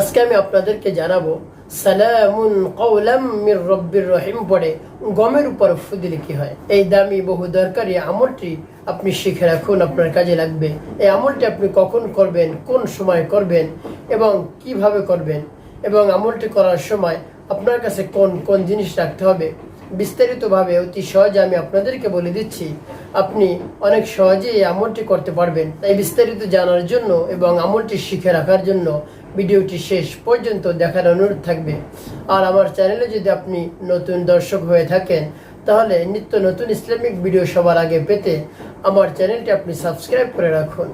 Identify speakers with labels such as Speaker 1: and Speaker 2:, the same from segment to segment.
Speaker 1: আজকে আমি আপনাদেরকে জানাব, সালামুন কৌলাম মির রব্বির রহিম পড়ে গমের উপর ফুদিলে কি হয়? এই দামি বহু দরকারি আমলটি আপনি শিখে রাখুন, আপনার কাজে লাগবে। এই আমলটি আপনি কখন করবেন, কোন সময় করবেন এবং কীভাবে করবেন এবং আমলটি করার সময় আপনার কাছে কোন কোন জিনিস রাখতে হবে? বিস্তারিতভাবে অতি সহজে আমি আপনাদেরকে বলে দিচ্ছি, আপনি অনেক সহজেই এই আমলটি করতে পারবেন। তাই বিস্তারিত জানার জন্য এবং আমলটি শিখে রাখার জন্য ভিডিওটি শেষ পর্যন্ত দেখার অনুরোধ থাকবে। আর আমার চ্যানেলে যদি আপনি নতুন দর্শক হয়ে থাকেন, তাহলে নিত্য নতুন ইসলামিক ভিডিও সবার আগে পেতে আমার চ্যানেলটি আপনি সাবস্ক্রাইব করে রাখুন।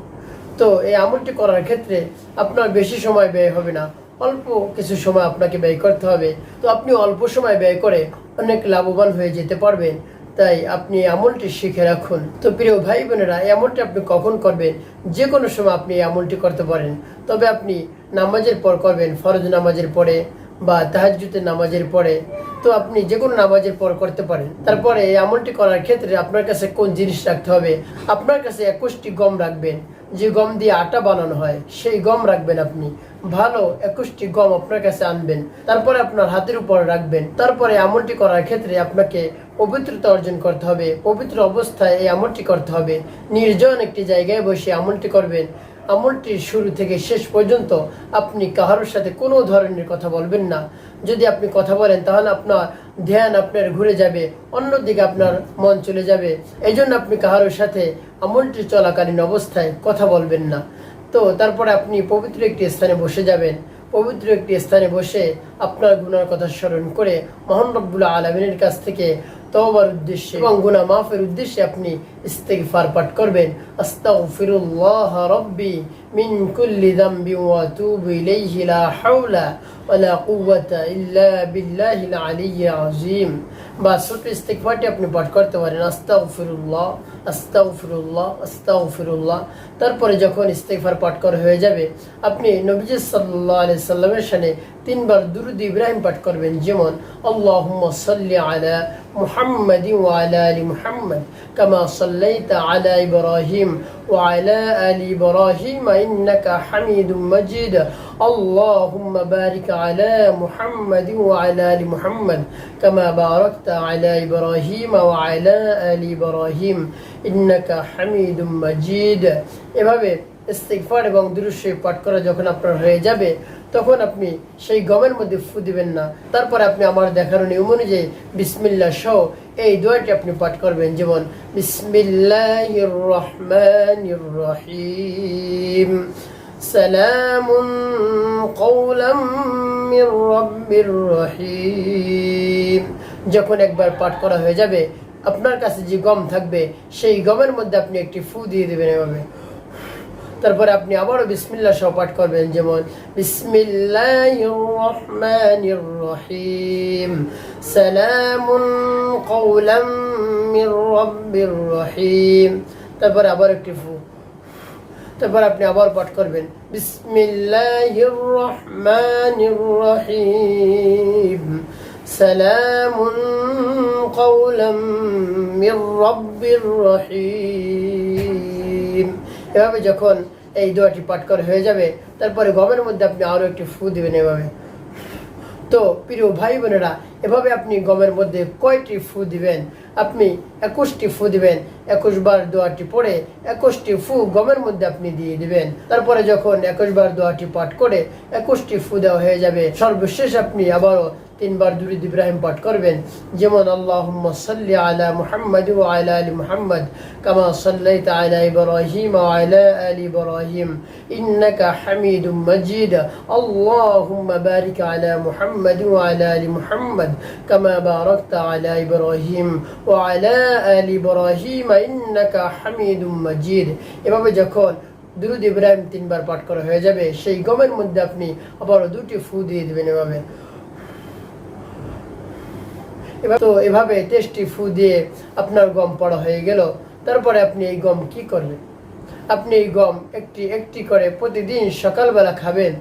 Speaker 1: তো এই আমলটি করার ক্ষেত্রে আপনার বেশি সময় ব্যয় হবে না। অল্প কিছু সময় আপনাকে ব্যয় করতে হবে। তো আপনি অল্প সময় ব্যয় করে অনেক লাভবান হয়ে যেতে পারবেন। তাই আপনি আমলটি শিখে রাখুন। তো প্রিয় ভাই বোনেরা এই আমলটি আপনি কখন করবেন? যে কোনো সময় আপনি এই আমলটি করতে পারেন। তবে আপনি নামাজের পর করবেন, ফরজ নামাজের পরে বা তাহাজুতের নামাজের পরে। তো আপনি যে কোনো নামাজের পর করতে পারেন। তারপরে এই আমলটি করার ক্ষেত্রে আপনার কাছে কোন জিনিস রাখতে হবে? আপনার কাছে একুশটি গম রাখবেন। যে গম দিয়ে আটা বানানো হয়, সেই গম রাখবেন আপনি। ভালো একুশটি গম আপনার কাছে আনবেন, তারপরে আপনার হাতের উপর রাখবেন। তারপরে আমলটি করার ক্ষেত্রে আপনাকে পবিত্রতা অর্জন করতে হবে, পবিত্র অবস্থায় এই আমলটি করতে হবে। নির্জন একটি জায়গায় বসে আমলটি করবেন আমলটির শুরু থেকে শেষ পর্যন্ত আপনি কাহারোর সাথে কোনো ধরনের কথা বলবেন না। যদি আপনি কথা বলেন, তাহলে আপনার ধ্যান আপনার ঘুরে যাবে, অন্যদিকে আপনার মন চলে যাবে। এই জন্য আপনি কাহারোর সাথে আমলটি চলাকালীন অবস্থায় কথা বলবেন না। তো তারপরে আপনি পবিত্র একটি স্থানে বসে যাবেন। পবিত্র একটি স্থানে বসে আপনার গুনার কথা স্মরণ করে মহান রব্বুল্লাহ আলমিনের কাছ থেকে তওবার উদ্দেশ্যে এবং গুনাহ মাফের উদ্দেশ্যে আপনি ইস্তেগফার পাঠ করবেন। আস্তাগফিরুল্লাহ রব্বি মিন কুল্লি যামবি ওয়া আতুবু ইলাইহি লা হাওলা ওয়ালা কুওয়াতা ইল্লা বিল্লাহিল আলিয়্যিল আযীম। বা ছোট ইস্তেগফারটি আপনি পাঠ করতে পারেন। আস্তাগফিরুল্লাহ আস্তাগফিরুল্লাহ আস্তাগফিরুল্লাহ। তারপরে যখন ইস্তেগফার পাঠ করা হয়ে যাবে, আপনি নবীজি সাল্লাল্লাহু আলাইহি সাল্লামের সাথে তিনবার দুরুদ ইব্রাহিম পাঠ করবেন যেমন আল্লাহুম্মা সাল্লি আলা محمد وعلى آل محمد كما صليت على إبراهيم وعلى آل إبراهيم إنك حميد مجيد اللهم بارك على محمد وعلى آل محمد كما باركت على إبراهيم وعلى آل إبراهيم إنك حميد مجيد এভাবে ইস্তিগফার এবং দুরুশরীফ পাঠ করা যখন আপনার হয়ে যাবে, তখন আপনি সেই গমের মধ্যে ফু দিবেন না। তারপরে আপনি আমার দেখানো নিয়ম অনুযায়ী বিসমিল্লা সহ এই দোয়াটি আপনি পাঠ করবেন। যেমন বিসমিল্লাহির রহমানির রহিম সালাম কৌলাম মির রব্বির রহিম যখন একবার পাঠ করা হয়ে যাবে, আপনার কাছে যে গম থাকবে, সেই গমের মধ্যে আপনি একটি ফু দিয়ে দেবেন এভাবে। তারপরে আপনি আবারও বিসমিল্লা সহ পাঠ করবেন, যেমন, বিসমিল্লাহির রহমানির রহিম সালামুন কওলাম মির রব্বির রহিম তারপরে আবার একটি ফু, তারপর আপনি আবার পাঠ করবেন, বিসমিল্লাহির রহমানির রহিম সালামুন কওলাম মির রব্বির রহিম এভাবে যখন এই দোয়াটি পাঠ করা হয়ে যাবে, তারপরে গমের মধ্যে আপনি আরও একটি ফু দিবেন এভাবে। তো প্রিয় ভাই বোনেরা, এভাবে আপনি গমের মধ্যে কয়টি ফু দিবেন? আপনি একুশটি ফু দিবেন একুশ বার দোয়াটি পড়ে একুশটি ফু গমের মধ্যে আপনি দিয়ে দিবেন। তারপরে যখন একুশ বার দোয়াটি পাঠ করে একুশটি ফু দেওয়া হয়ে যাবে, সর্বশেষ আপনি আবারও তিনবার দুরুদ ইব্রাহিম পাঠ করবেন। যেমন, আল্লাহুম্মা সাল্লি আলা মুহাম্মাদ ওয়া আলা আলি মুহাম্মাদ কামা সাল্লাইতা আলা ইব্রাহিম ওয়া আলা আলি ইব্রাহিম। ইন্নাকা হামিদুম মাজিদ। আল্লাহুম্মা বারিক আলা মুহাম্মাদ ওয়া আলা আলি মুহাম্মাদ কামা বারাকতা আলা ইব্রাহিম ওয়া আলা আলি ইব্রাহিম। ইন্নাকা হামিদুম মাজিদ। এভাবে যখন দুরুদ ইব্রাহিম তিনবার পাঠ করা হয়ে যাবে, সেই গমের মধ্যে আপনি আবারও দুটি ফু দিয়ে দেবেন এভাবে। এবার তো এভাবে টেস্টি ফু দিয়ে আপনার গম পড়া হয়ে গেল। তারপরে আপনি এই গম কি করবেন আপনি এই গম একটি একটি করে প্রতিদিন সকালবেলা খাবেন।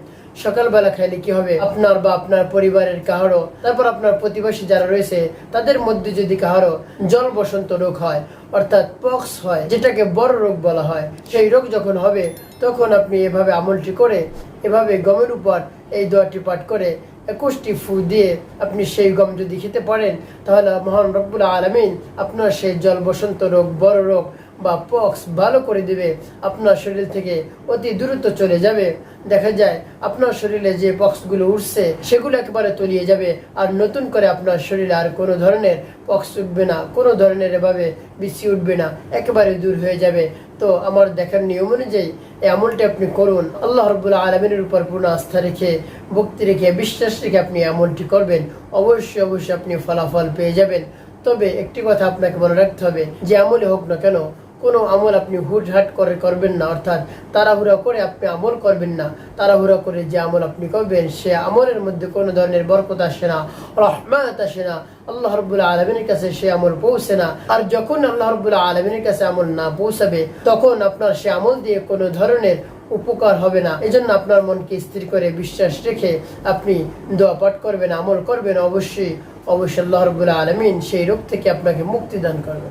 Speaker 1: সকালবেলা খাইলে কি হবে? আপনার বা আপনার পরিবারের কাহারো তারপর আপনার প্রতিবেশী যারা রয়েছে, তাদের মধ্যে যদি কাহারো জল বসন্ত রোগ হয়, অর্থাৎ পক্স হয়, যেটাকে বড় রোগ বলা হয়, সেই রোগ যখন হবে, তখন আপনি এভাবে আমলটি করে, এভাবে গমের উপর এই দোয়াটি পাঠ করে একুশটি ফু দিয়ে আপনি সেই গম যদি খেতে পারেন, তাহলে মহান রব্বুল আলমিন আপনার সেই জল বসন্ত রোগ, বড় রোগ বা পক্স ভালো করে দিবে, আপনার শরীর থেকে অতি দ্রুত চলে যাবে। দেখা যায়, আপনার শরীরে যে পক্সগুলো উঠছে, সেগুলো একেবারে তলিয়ে যাবে। আর নতুন করে আপনার শরীরে আর কোনো ধরনের পক্স উঠবে না, কোনো ধরনের এভাবে বিসি উঠবে না, একেবারে দূর হয়ে যাবে। তো আমার দেখার নিয়ম অনুযায়ী এই আমলটি আপনি করুন। আল্লাহ রবুল্লা আলমিনের উপর পূর্ণ আস্থা রেখে, ভক্তি রেখে, বিশ্বাস রেখে আপনি আমলটি করবেন, অবশ্যই অবশ্যই আপনি ফলাফল পেয়ে যাবেন। তবে একটি কথা আপনাকে মনে রাখতে হবে, যে আমলে হোক না কেন কোনো আমল আপনি হুটহাট করে করবেন না, অর্থাৎ তাড়াহুড়া করে আপনি আমল করবেন না, তাড়াহুড়া করে যে আমল আপনি করবেন, সে আমলের মধ্যে কোনো ধরনের বরকত আসে না, রহমাত আসে না, আল্লাহ রব্বুল আলমিনের কাছে সে আমল পৌঁছে না। আর যখন আল্লাহ রব্বুল আলমিনের কাছে আমল না পৌঁছাবে, তখন আপনার সে আমল দিয়ে কোনো ধরনের উপকার হবে না। এজন্য আপনার মনকে স্থির করে বিশ্বাস রেখে আপনি দোয়া পাঠ করবেন, আমল করবেন, অবশ্যই অবশ্যই আল্লাহ রব্বুল আলমিন সেই রোগ থেকে আপনাকে মুক্তি দান করবেন